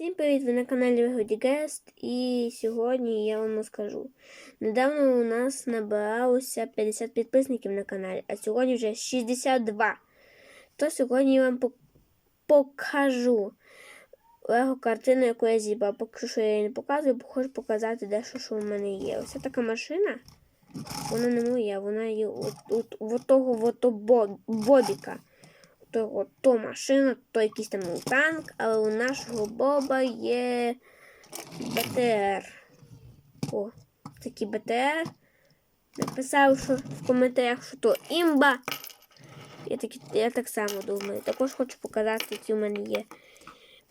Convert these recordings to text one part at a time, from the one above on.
Всім привіт! Ви на каналі Вигоді Гест і сьогодні я вам розкажу. Недавно у нас набиралося 50 підписників на каналі, а сьогодні вже 62. То сьогодні я вам покажу лего картину, яку я зібрав. Поки що я її не показую, бо хочу показати дещо, що в мене є. Ось така машина. Вона не моя, вона є от, от, от того от, бо- бобіка то, то машина, то якийсь там танк, але у нашого Боба є БТР. О, такий БТР. Написав, що в коментарях, що то імба. Я так, я так само думаю. Також хочу показати, який у мене є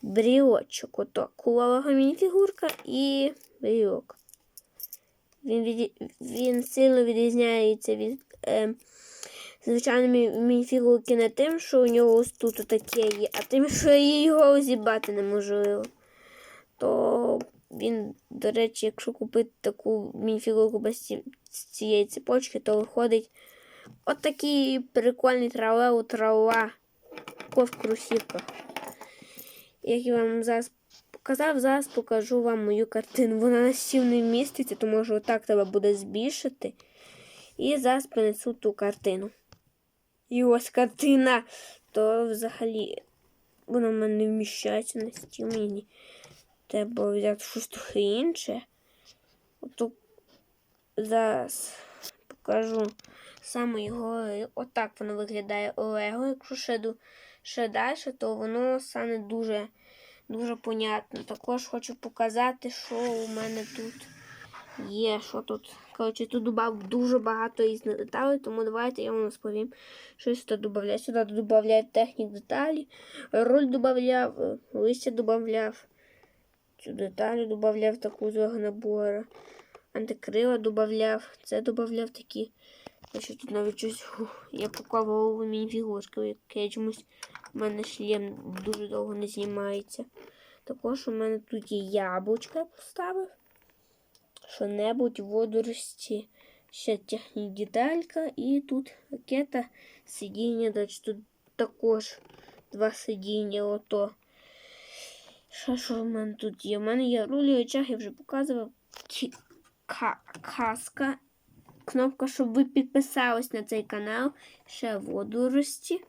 брілочок. Ото кулова мініфігурка і брілок. Він, від... він сильно відрізняється від. Е, звичайно, мініфігурки не тим, що у нього ось тут таке є, а тим, що я його розібрати неможливо. То він, до речі, якщо купити таку мініфігурку без цієї цепочки, то виходить отакий прикольний тралеу трава в кросівках. Як я вам зараз показав, зараз покажу вам мою картину. Вона на стіл не вміститься, то може отак треба буде збільшити. І зараз принесу ту картину. І ось картина, то взагалі вона в мене не вміщається на стіл. Мені треба взяти щось трохи інше. Ото зараз покажу саме його. Отак воно виглядає Олего. Якщо ще, ще далі, то воно стане дуже, дуже понятно. Також хочу показати, що у мене тут є. Що тут? Коротше, тут дуже багато різних деталей, тому давайте я вам розповім, що я сюди додаю. Сюди додаю технік деталі, руль додав, листя додав, цю деталь додав таку з набору, антикрила додав, це додав такі. Що тут навіть щось я поклав мініфігурки, яке чомусь у мене шлем дуже довго не знімається. Також у мене тут є яблучко, я поставив що-небудь водорості, ще технік деталька, і тут ракета сидіння, далі тут також два сидіння, ото. Що, що в мене тут є? У мене є рулі очах, я вже показував. Каска. Кнопка, щоб ви підписались на цей канал. Ще водорості.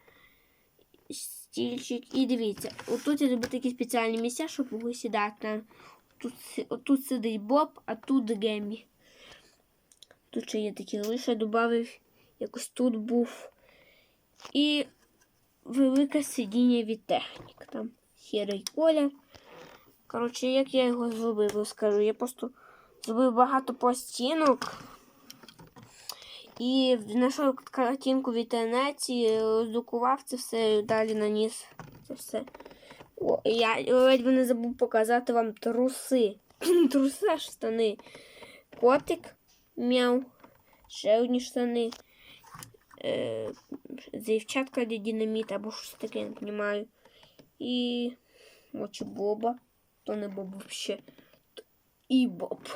Стільчик. І дивіться, отут я люблю такі спеціальні місця, щоб ви сідати. Тут, отут сидить Боб, а тут Гемі. Тут ще є такі лише додав, якось тут був. І велике сидіння від технік. Там сірий колір. Коротше, як я його зробив, розкажу. Я просто зробив багато пластинок. І знайшов картинку в інтернеті, роздукував це все і далі наніс це все. О, я ледь не забув показати вам труси. труси штани. Котик мяу. Ще одні штани. Е, Дівчатка для динаміт або щось таке, не розумію. І очі Боба. То не Боб вообще. І Боб.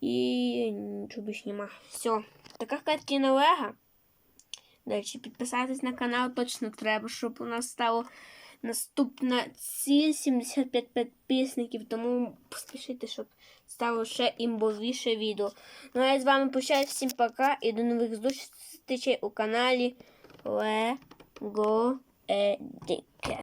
І нічого більше нема. Все. Така картина Лего. Далі підписатись на канал точно треба, щоб у нас стало наступна ціль 75 підписників, тому поспішайте, щоб стало ще імбовіше відео. Ну а я з вами прощаюсь, всім пока і до нових зустрічей у каналі Лего Едік.